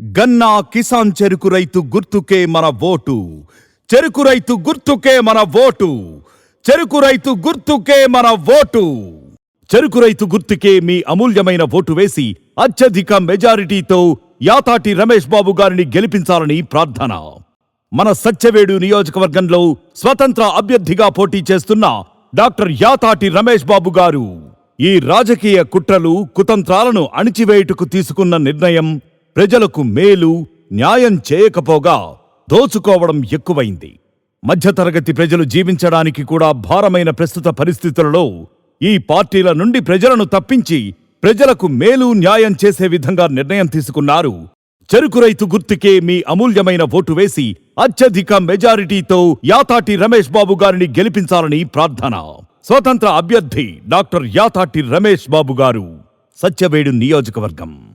గన్నా కిసాన్ చెరుకు రైతు గుర్తుకే మన ఓటు. చెరుకు రైతు గుర్తుకే మన ఓటు. చెరుకు రైతు గుర్తుకే మన ఓటు. చెరుకు రైతు గుర్తుకే మీ అమూల్యమైన ఓటు వేసి అత్యధిక మెజారిటీతో యాతాటి రమేష్ బాబు గారిని గెలిపించాలని ప్రార్థన. మన సత్యవేడు నియోజకవర్గంలో స్వతంత్ర అభ్యర్థిగా పోటీ చేస్తున్న డాక్టర్ యాతాటి రమేష్ బాబు గారు ఈ రాజకీయ కుట్రలు కుతంత్రాలను అణిచివేయుటకు తీసుకున్న నిర్ణయం ప్రజలకు మేలు న్యాయం చేయకపోగా దోచుకోవడం ఎక్కువైంది. మధ్యతరగతి ప్రజలు జీవించడానికి కూడా భారమైన ప్రస్తుత పరిస్థితులలో ఈ పార్టీల నుండి ప్రజలను తప్పించి ప్రజలకు మేలు న్యాయం చేసే విధంగా నిర్ణయం తీసుకున్నారు. చెరుకు రైతు గుర్తుకే మీ అమూల్యమైన ఓటు వేసి అత్యధిక మెజారిటీతో యాతాటి రమేష్ బాబు గారిని గెలిపించాలని ప్రార్థన. స్వతంత్ర అభ్యర్థి డాక్టర్ యాతాటి రమేష్ బాబు గారు సత్యవేడు నియోజకవర్గం.